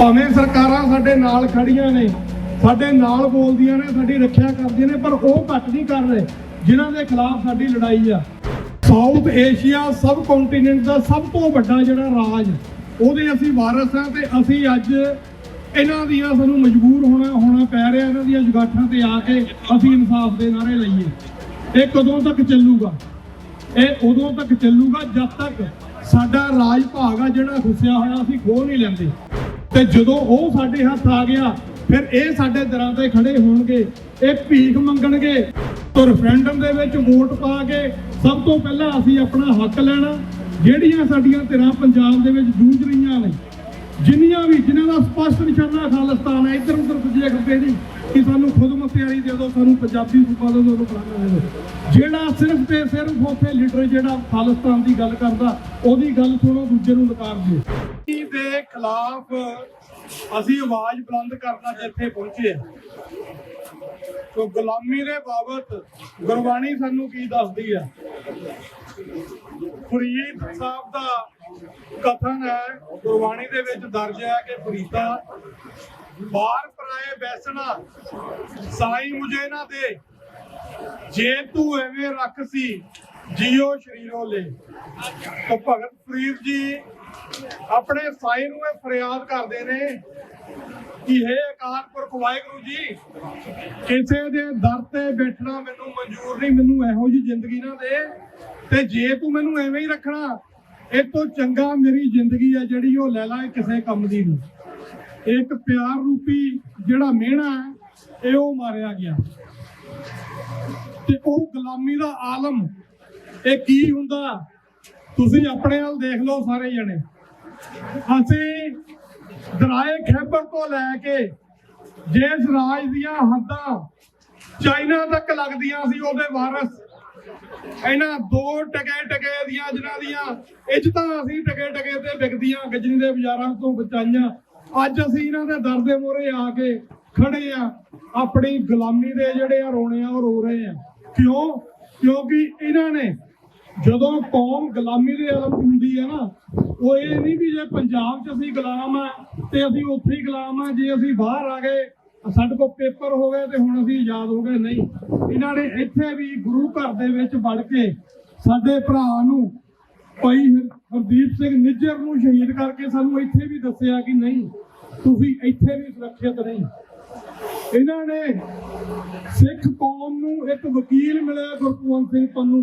ਭਾਵੇਂ ਸਰਕਾਰਾਂ ਸਾਡੇ ਨਾਲ ਖੜੀਆਂ ਨੇ, ਸਾਡੇ ਨਾਲ ਬੋਲਦੀਆਂ ਨੇ, ਸਾਡੀ ਰੱਖਿਆ ਕਰਦੀਆਂ ਨੇ, ਪਰ ਉਹ ਘੱਟ ਨਹੀਂ ਕਰ ਰਹੇ, ਜਿਨ੍ਹਾਂ ਦੇ ਖਿਲਾਫ ਸਾਡੀ ਲੜਾਈ ਆ। ਸਾਊਥ ਏਸ਼ੀਆ ਸਬ ਕੰਟੀਨੈਂਟ ਦਾ ਸਭ ਤੋਂ ਵੱਡਾ ਜਿਹੜਾ ਰਾਜ, ਉਹਦੇ ਅਸੀਂ ਵਾਰਸ ਹਾਂ ਤੇ ਅਸੀਂ ਅੱਜ ਇਹਨਾਂ ਦੀਆਂ ਸਾਨੂੰ ਮਜਬੂਰ ਹੋਣਾ ਹੋਣਾ ਪੈ ਰਿਹਾ, ਇਹਨਾਂ ਦੀਆਂ ਜੁਗਾਠਾਂ ਤੇ ਆ ਕੇ ਅਸੀਂ ਇਨਸਾਫ ਦੇ ਨਾਰੇ ਲਈਏ। ਇਹ ਕਦੋਂ ਤੱਕ ਚੱਲੂਗਾ? ਇਹ ਉਦੋਂ ਤੱਕ ਚੱਲੂਗਾ ਜਦ ਤੱਕ ਸਾਡਾ ਰਾਜ ਭਾਗ ਆ ਜਿਹੜਾ ਖੁੱਸਿਆ ਹੋਇਆ, ਅਸੀਂ ਖੋਹ ਨਹੀਂ ਲੈਂਦੇ। ਤੇ ਜਦੋਂ ਉਹ ਸਾਡੇ ਹੱਥ ਆ ਗਿਆ, ਫਿਰ ਇਹ ਸਾਡੇ ਦਰਾਂ ਤੇ ਖੜੇ ਹੋਣਗੇ। ਇਹ ਭੀਖ ਮੰਗਣਗੇ। ਤਾਂ ਰੈਫਰੈਂਡਮ ਦੇ ਵਿੱਚ ਵੋਟ ਪਾ ਕੇ ਸਭ ਤੋਂ ਪਹਿਲਾਂ ਅਸੀਂ ਆਪਣਾ ਹੱਕ ਲੈਣਾ। ਜਿਹੜੀਆਂ ਸਾਡੀਆਂ ਧਿਰਾਂ ਪੰਜਾਬ ਦੇ ਵਿੱਚ ਜੂਝ ਰਹੀਆਂ ਨੇ, ਜਿੰਨੀਆਂ ਵੀ, ਜਿਨ੍ਹਾਂ ਦਾ ਸਪਸ਼ਟ ਨਿਸ਼ਾਨਾ ਖਾਲਿਸਤਾਨ ਹੈ ਇੱਧਰ ਉੱਧਰ ਪੁੱਜੇ ਖੱਬੇ ਨਹੀਂ ਕਿ ਸਾਨੂੰ ਖੁਦ ਮੁਖਤਿਆਰੀ ਦੇ ਦਿਓ, ਸਾਨੂੰ ਪੰਜਾਬੀ ਸੂਬਾ ਦੇ ਦਿਓ ਫਲਾਣਾ ਦੇ ਦਿਓ। ਜਿਹੜਾ ਸਿਰਫ ਤੇ ਸਿਰਫ ਉੱਥੇ ਲੀਡਰ ਜਿਹੜਾ ਖਾਲਿਸਤਾਨ ਦੀ ਗੱਲ ਕਰਦਾ, ਉਹਦੀ ਗੱਲ ਸੁਣੋ, ਦੂਜੇ ਨੂੰ ਨਕਾਰ ਦਿਓ। ਦੇ ਖਿਲਾਫ ਅਸੀਂ ਆਵਾਜ਼ ਬੁਲੰਦ ਕਰਨਾ ਜਿੱਥੇ ਪਹੁੰਚੇ ਸੋ ਗੁਲਾਮੀ ਦੇ ਬਾਬਤ ਗੁਰਬਾਣੀ ਸਾਨੂੰ ਕੀ ਦੱਸਦੀ ਹੈ? ਫਰੀਦ ਸਾਹਿਬ ਦਾ ਕਥਨ ਹੈ, ਗੁਰਬਾਣੀ ਦੇ ਵਿੱਚ ਦਰਜ ਹੈ ਕਿ ਫਰੀਦਾ ਬਾਹਰ ਪਰਾਏ ਬੈਸਣਾ ਸਾਈ ਮੁਝੇ ਨਾ ਦੇ। ਜੇ ਤੂੰ ਐਵੇਂ ਰੱਖ ਸੀ, ਜੀਓ ਸ਼ਰੀਰੋ ਲੈ। ਤਾਂ ਭਗਤ ਫਰੀਦ ਜੀ ਆਪਣੇ ਸਾਈ ਨੂੰ ਇਹ ਫਰਿਆਦ ਕਰਦੇ ਨੇ ਕਿ ਹੈ ਅਕਾਲ ਪੁਰਖ ਵਾਹਿਗੁਰੂ ਜੀ, ਕਿਸੇ ਦੇ ਦਰ ਤੇ ਬੈਠਣਾ ਮੈਨੂੰ ਮਨਜ਼ੂਰ ਨਹੀਂ, ਮੈਨੂੰ ਇਹੋ ਜੀ ਜ਼ਿੰਦਗੀ ਨਾ ਦੇ। ਤੇ ਜੇ ਤੂੰ ਮੈਨੂੰ ਐਵੇਂ ਹੀ ਰੱਖਣਾ ਇਹ ਤੋਂ ਚੰਗਾ ਮੇਰੀ ਜ਼ਿੰਦਗੀ ਹੈ ਜਿਹੜੀ ਉਹ ਲੈ ਲਾ ਕਿਸੇ ਕੰਮ ਦੀ ਨਹੀਂ। ਇੱਕ ਪਿਆਰ ਰੂਪੀ ਜਿਹੜਾ ਮਿਹਣਾ ਹੈ, ਇਹ ਉਹ ਮਾਰਿਆ ਗਿਆ। ਤੇ ਉਹ ਗੁਲਾਮੀ ਦਾ ਆਲਮ, ਇਹ ਕੀ ਹੁੰਦਾ? ਤੁਸੀਂ ਆਪਣੇ ਨਾਲ ਦੇਖ ਲਓ ਸਾਰੇ ਜਣੇ। ਅਸੀਂ ਦਰਾਏ ਖੈਬਰ ਤੋਂ ਲੈ ਕੇ ਜਿਸ ਰਾਜ ਦੀਆਂ ਹੱਦਾਂ ਚਾਈਨਾ ਤੱਕ ਲੱਗਦੀਆਂ ਸੀ, ਉਹਦੇ ਵਾਰਸ ਇਹਨਾਂ ਦੋ ਟਕੇ ਟਕੇ ਦੀਆਂ ਜਿਨ੍ਹਾਂ ਦੀਆਂ ਇੱਜ਼ਤਾਂ ਅਸੀਂ ਟਕੇ ਟਕੇ ਤੇ ਵਿਕਦੀਆਂ, ਗਜਨੀ ਦੇ ਬਾਜ਼ਾਰਾਂ ਤੋਂ ਬਚਾਈਆਂ। ਅੱਜ ਅਸੀਂ ਇਹਨਾਂ ਦੇ ਦਰ ਦੇ ਮੋਹਰੇ ਆ ਕੇ ਖੜੇ ਆ। ਆਪਣੀ ਗੁਲਾਮੀ ਦੇ ਜਿਹੜੇ ਆ ਰੋਣੇ ਆ, ਉਹ ਰੋ ਰਹੇ ਆ। ਕਿਉਂ? ਕਿਉਂਕਿ ਇਹਨਾਂ ਨੇ ਜਦੋਂ ਕੌਮ ਗੁਲਾਮੀ ਦੇ ਆਲਮ ਹੁੰਦੀ ਹੈ ਨਾ, ਉਹ ਇਹ ਨਹੀਂ ਵੀ ਜੇ ਪੰਜਾਬ 'ਚ ਅਸੀਂ ਗੁਲਾਮ ਆ ਤੇ ਅਸੀਂ ਉੱਥੇ ਹੀ ਗੁਲਾਮ ਆ, ਜੇ ਅਸੀਂ ਬਾਹਰ ਆ ਗਏ ਸਾਡੇ ਕੋਲ ਪੇਪਰ ਹੋ ਗਏ ਤੇ ਹੁਣ ਅਸੀਂ ਆਜ਼ਾਦ ਹੋ ਗਏ, ਨਹੀਂ। ਇਹਨਾਂ ਨੇ ਇੱਥੇ ਵੀ ਗੁਰੂ ਘਰ ਦੇ ਵਿੱਚ ਵੜ ਕੇ ਸਾਡੇ ਭਰਾ ਨੂੰ ਭਾਈ ਹਰਦੀਪ ਸਿੰਘ ਨਿੱਜਰ ਨੂੰ ਸ਼ਹੀਦ ਕਰਕੇ ਸਾਨੂੰ ਇੱਥੇ ਵੀ ਦੱਸਿਆ ਕਿ ਨਹੀਂ, ਤੁਸੀਂ ਇੱਥੇ ਵੀ ਸੁਰੱਖਿਅਤ ਨਹੀਂ। ਇਹਨਾਂ ਨੇ ਸਿੱਖ ਕੌਮ ਨੂੰ ਇੱਕ ਵਕੀਲ ਮਿਲਿਆ ਗੁਰਪ੍ਰਵੰਤ ਸਿੰਘ ਪੰਨੂ।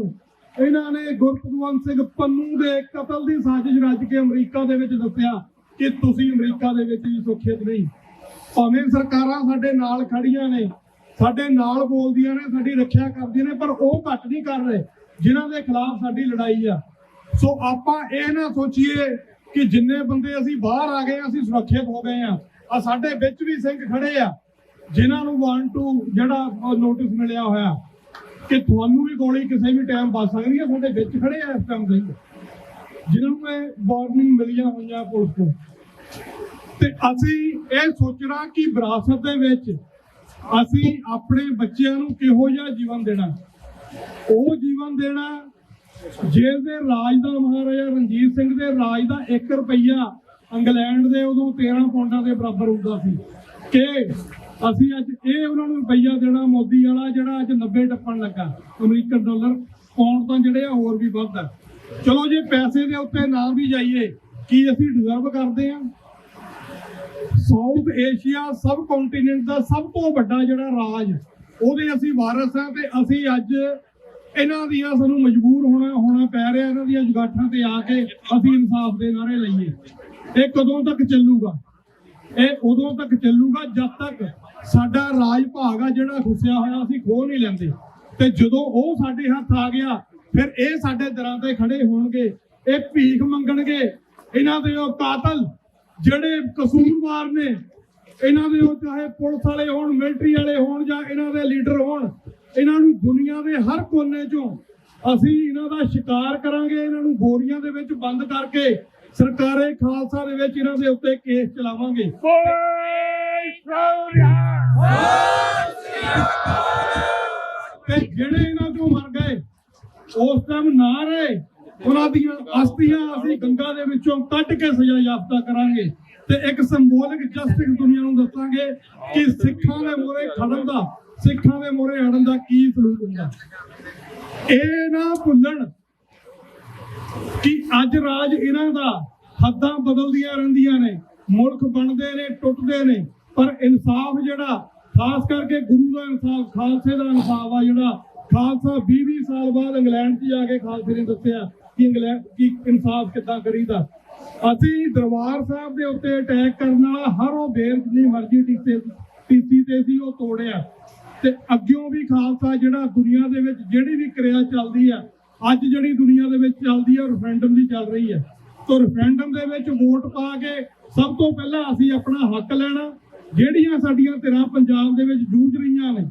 ਇਹਨਾਂ ਨੇ ਗੁਰਪ੍ਰਵੰਤ ਸਿੰਘ ਪੰਨੂ ਦੇ ਕਤਲ ਦੀ ਸਾਜ਼ਿਸ਼ ਰਚ ਕੇ ਅਮਰੀਕਾ ਦੇ ਵਿੱਚ ਦੱਸਿਆ ਕਿ ਤੁਸੀਂ ਅਮਰੀਕਾ ਦੇ ਵਿੱਚ ਵੀ ਸੁਰੱਖਿਅਤ ਨਹੀਂ। ਭਾਵੇਂ ਸਰਕਾਰਾਂ ਸਾਡੇ ਨਾਲ ਖੜੀਆਂ ਨੇ, ਸਾਡੇ ਨਾਲ ਬੋਲਦੀਆਂ ਨੇ, ਸਾਡੀ ਰੱਖਿਆ ਕਰਦੀਆਂ ਨੇ, ਪਰ ਉਹ ਘੱਟ ਨਹੀਂ ਕਰ ਰਹੇ, ਜਿਨ੍ਹਾਂ ਦੇ ਖਿਲਾਫ ਸਾਡੀ ਲੜਾਈ ਆ। ਸੋ ਆਪਾਂ ਇਹ ਨਾ ਸੋਚੀਏ ਕਿ ਜਿੰਨੇ ਬੰਦੇ ਅਸੀਂ ਬਾਹਰ ਆ ਗਏ, ਅਸੀਂ ਸੁਰੱਖਿਅਤ ਹੋ ਗਏ ਆ। ਆ ਸਾਡੇ ਵਿੱਚ ਵੀ ਸਿੰਘ ਖੜੇ ਆ, ਜਿਨ੍ਹਾਂ ਨੂੰ 1 2 ਜਿਹੜਾ ਨੋਟਿਸ ਮਿਲਿਆ ਹੋਇਆ, ਕਿ ਤੁਹਾਨੂੰ ਵੀ ਗੋਲੀ ਕਿਸੇ ਵੀ ਟਾਈਮ ਵੱਜ ਸਕਦੀ ਹੈ ਸਾਡੇ ਵਿੱਚ ਖੜੇ ਆ ਇਸ ਟਾਈਮ ਸਿੰਘ ਜਿਨ੍ਹਾਂ ਨੂੰ ਇਹ ਵਾਰਨਿੰਗ ਮਿਲੀਆਂ ਹੋਈਆਂ ਪੁਲਿਸ ਤੋਂ ਤੇ ਅਸੀਂ ਇਹ ਸੋਚਣਾ ਕਿ ਵਿਰਾਸਤ ਦੇ ਵਿੱਚ ਅਸੀਂ ਆਪਣੇ ਬੱਚਿਆਂ ਨੂੰ ਕਿਹੋ ਜਿਹਾ ਜੀਵਨ ਦੇਣਾ ਉਹ ਜੀਵਨ ਦੇਣਾ ਜਿਸ ਦੇ ਰਾਜ ਦਾ ਮਹਾਰਾਜਾ ਰਣਜੀਤ ਸਿੰਘ ਦੇ ਰਾਜ ਦਾ 1 ਰੁਪਈਆ ਇੰਗਲੈਂਡ ਦੇ ਉਦੋਂ 13 ਪੌਂਡਾਂ ਦੇ ਬਰਾਬਰ ਹੁੰਦਾ ਸੀ ਕਿ ਅਸੀਂ ਅੱਜ ਇਹ ਉਹਨਾਂ ਨੂੰ ਰੁਪਈਆ ਦੇਣਾ ਮੋਦੀ ਵਾਲਾ ਜਿਹੜਾ ਅੱਜ 90 ਟੱਪਣ ਲੱਗਾ ਅਮਰੀਕਨ ਡਾਲਰ ਪੌਂਡ ਤਾਂ ਜਿਹੜੇ ਆ ਹੋਰ ਵੀ ਵੱਧ ਆ। ਚਲੋ ਜੇ ਪੈਸੇ ਦੇ ਉੱਤੇ ਨਾ ਵੀ ਜਾਈਏ, ਕੀ ਅਸੀਂ ਡਿਜ਼ਰਵ ਕਰਦੇ ਆ? ਸਾਊਥ ਏਸ਼ੀਆ ਸਬ ਕੰਟੀਨੈਂਟ ਦਾ ਸਭ ਤੋਂ ਵੱਡਾ ਜਿਹੜਾ ਰਾਜ, ਉਹਦੇ ਅਸੀਂ ਵਾਰਸ ਹਾਂ ਤੇ ਅਸੀਂ ਅੱਜ ਇਹਨਾਂ ਦੀਆਂ ਸਾਨੂੰ ਮਜਬੂਰ ਹੋਣਾ ਹੋਣਾ ਪੈ ਰਿਹਾ, ਇਹਨਾਂ ਦੀਆਂ ਜੁਗਾਠਾਂ ਤੇ ਆ ਕੇ ਅਸੀਂ ਇਨਸਾਫ ਦੇ ਨਾਰੇ ਲਈਏ। ਇਹ ਕਦੋਂ ਤੱਕ ਚੱਲੂਗਾ? ਇਹ ਉਦੋਂ ਤੱਕ ਚੱਲੂਗਾ ਜਦ ਤੱਕ ਸਾਡਾ ਰਾਜ ਭਾਗ ਆ ਜਿਹੜਾ ਖੁੱਸਿਆ ਹੋਇਆ ਅਸੀਂ ਖੋਹ ਨਹੀਂ ਲੈਂਦੇ। ਤੇ ਜਦੋਂ ਉਹ ਸਾਡੇ ਹੱਥ ਆ ਗਿਆ, ਫਿਰ ਇਹ ਸਾਡੇ ਦਰਾਂ ਤੇ ਖੜੇ ਹੋਣਗੇ, ਇਹ ਭੀਖ ਮੰਗਣਗੇ, ਇਹਨਾਂ ਦੇ ਉਹ ਕਾਤਲ ਜਿਹੜੇ ਕਸੂਰਵਾਰ ਨੇ ਇਹਨਾਂ ਦੇ ਉਹ ਚਾਹੇ ਪੁਲਿਸ ਵਾਲੇ ਹੋਣ ਮਿਲਟਰੀ ਵਾਲੇ ਹੋਣ ਜਾਂ ਇਹਨਾਂ ਦੇ ਲੀਡਰ ਹੋਣ ਇਹਨਾਂ ਨੂੰ ਦੁਨੀਆ ਦੇ ਹਰ ਕੋਨੇ 'ਚੋਂ ਅਸੀਂ ਇਹਨਾਂ ਦਾ ਸ਼ਿਕਾਰ ਕਰਾਂਗੇ ਇਹਨਾਂ ਨੂੰ ਬੋਰੀਆਂ ਦੇ ਵਿੱਚ ਬੰਦ ਕਰਕੇ ਸਰਕਾਰੇ ਖਾਲਸਾ ਦੇ ਵਿੱਚ ਇਹਨਾਂ ਦੇ ਉੱਤੇ ਕੇਸ ਚਲਾਵਾਂਗੇ। ਤੇ ਜਿਹੜੇ ਇਹਨਾਂ ਚੋਂ ਮਰ ਗਏ ਉਸ ਟਾਈਮ ਨਾ ਰਹੇ ਉਹਨਾਂ ਦੀਆਂ ਅਸਥੀਆਂ ਅਸੀਂ ਗੰਗਾ ਦੇ ਵਿੱਚੋਂ ਕੱਢ ਕੇ ਸਜ਼ਾ ਯਾਫਤਾ ਕਰਾਂਗੇ ਤੇ ਇੱਕ ਸਿੰਬੋਲਿਕ ਜਸਟਿਸ ਦੁਨੀਆ ਨੂੰ ਦੱਸਾਂਗੇ ਕਿ ਸਿੱਖਾਂ ਦੇ ਮੋਰੇ ਖੜਨ ਦਾ, ਸਿੱਖਾਂ ਦੇ ਮੋਰੇ ਅੜਨ ਦਾ ਕੀ ਸਲੂਕ ਹੁੰਦਾ? ਇਹ ਨਾ ਭੁੱਲਣ ਕਿ ਅੱਜ ਰਾਜ ਇਹਨਾਂ ਦਾ ਹੱਦਾਂ ਬਦਲਦੀਆਂ ਰਹਿੰਦੀਆਂ ਨੇ, ਮੁਲਕ ਬਣਦੇ ਨੇ, ਟੁੱਟਦੇ ਨੇ, ਪਰ ਇਨਸਾਫ ਜਿਹੜਾ, ਖਾਸ ਕਰਕੇ ਗੁਰੂ ਦਾ ਇਨਸਾਫ, ਖਾਲਸੇ ਦਾ ਇਨਸਾਫ ਆ ਜਿਹੜਾ, ਖਾਲਸਾ 20 20 ਸਾਲ ਬਾਅਦ ਇੰਗਲੈਂਡ 'ਚ ਜਾ ਕੇ ਖਾਲਸੇ ਨੇ ਦੱਸਿਆ ਕਿ ਇੰਗਲੈਂਡ ਕੀ ਇਨਸਾਫ ਕਿੱਦਾਂ ਕਰੀਦਾ? ਅਸੀਂ ਦਰਬਾਰ ਸਾਹਿਬ ਦੇ ਉੱਤੇ ਅਟੈਕ ਕਰਨ ਵਾਲਾ ਹਰ ਉਹ ਬੇਰ ਜਿੰਨੀ ਮਰਜ਼ੀ ਟੀਸੇ, ਟੀਸੀ ਤੇ ਸੀ, ਉਹ ਤੋੜਿਆ। ਤੇ ਅੱਗਿਓਂ ਵੀ ਖਾਲਸਾ ਜਿਹੜਾ ਦੁਨੀਆ ਦੇ ਵਿੱਚ ਜਿਹੜੀ ਵੀ ਕਿਰਿਆ ਚੱਲਦੀ ਆ, ਅੱਜ ਜਿਹੜੀ ਦੁਨੀਆ ਦੇ ਵਿੱਚ ਚੱਲਦੀ ਆ ਰੈਫਰੈਂਡਮ ਦੀ ਚੱਲ ਰਹੀ ਹੈ ਤੋਂ ਰੈਫਰੈਂਡਮ ਦੇ ਵਿੱਚ ਵੋਟ ਪਾ ਕੇ ਸਭ ਤੋਂ ਪਹਿਲਾਂ ਅਸੀਂ ਆਪਣਾ ਹੱਕ ਲੈਣਾ, ਜਿਹੜੀਆਂ ਸਾਡੀਆਂ ਧਿਰਾਂ ਪੰਜਾਬ ਦੇ ਵਿੱਚ ਜੂਝ ਰਹੀਆਂ ਨੇ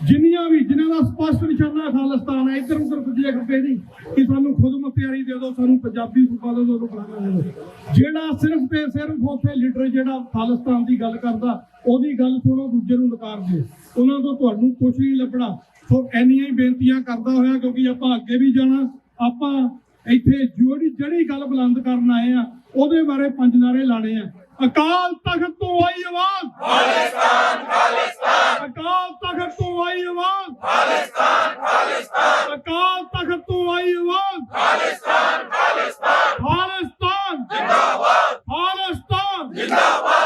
ਜਿੰਨੀਆਂ ਵੀ, ਜਿਨ੍ਹਾਂ ਦਾ ਸਪਸ਼ਟ ਨਿਸ਼ਾਨਾ ਖਾਲਿਸਤਾਨ ਹੈ, ਇੱਧਰ ਉੱਧਰ ਕੁਝ ਖੱਬੇ ਨਹੀਂ ਕਿ ਸਾਨੂੰ ਖੁਦ ਮੁਖਤਿਆਰੀ ਦੇ ਦਿਓ, ਸਾਨੂੰ ਪੰਜਾਬੀ ਸੂਬਾ ਦੇ ਦਿਓ ਫਲਾਣਾ ਦੇ ਦਿਓ। ਜਿਹੜਾ ਸਿਰਫ ਤੇ ਸਿਰਫ ਉੱਥੇ ਲੀਡਰ ਜਿਹੜਾ ਖਾਲਿਸਤਾਨ ਦੀ ਗੱਲ ਕਰਦਾ, ਉਹਦੀ ਗੱਲ ਸੁਣੋ, ਦੂਜੇ ਨੂੰ ਨਕਾਰ ਦਿਓ। ਉਹਨਾਂ ਤੋਂ ਤੁਹਾਨੂੰ ਕੁਝ ਨਹੀਂ ਲੱਭਣਾ। ਸੋ ਇੰਨੀਆਂ ਹੀ ਬੇਨਤੀਆਂ ਕਰਦਾ ਹੋਇਆ, ਕਿਉਂਕਿ ਆਪਾਂ ਅੱਗੇ ਵੀ ਜਾਣਾ, ਆਪਾਂ ਇੱਥੇ ਜਿਹੜੀ ਜਿਹੜੀ ਗੱਲ ਬੁਲੰਦ ਕਰਨ ਆਏ ਆ, ਉਹਦੇ ਬਾਰੇ ਪੰਜ ਨਾਰੇ ਲਾਣੇ ਆ ਅਕਾਲ ਤਖਤ ਤੋਂ ਆਈ ਆਵਾਜ਼ ਖਾਲਿਸਤਾਨ ਖਾਲਿਸਤਾਨ ਅਕਾਲ ਤਖਤ ਤੋਂ ਆਈ ਆਵਾਜ਼ ਖਾਲਿਸਤਾਨ ਖਾਲਿਸਤਾਨ ਖਾਲਿਸਤਾਨ ਜਿੰਦਾਬਾਦ ਖਾਲਿਸਤਾਨ ਜਿੰਦਾਬਾਦ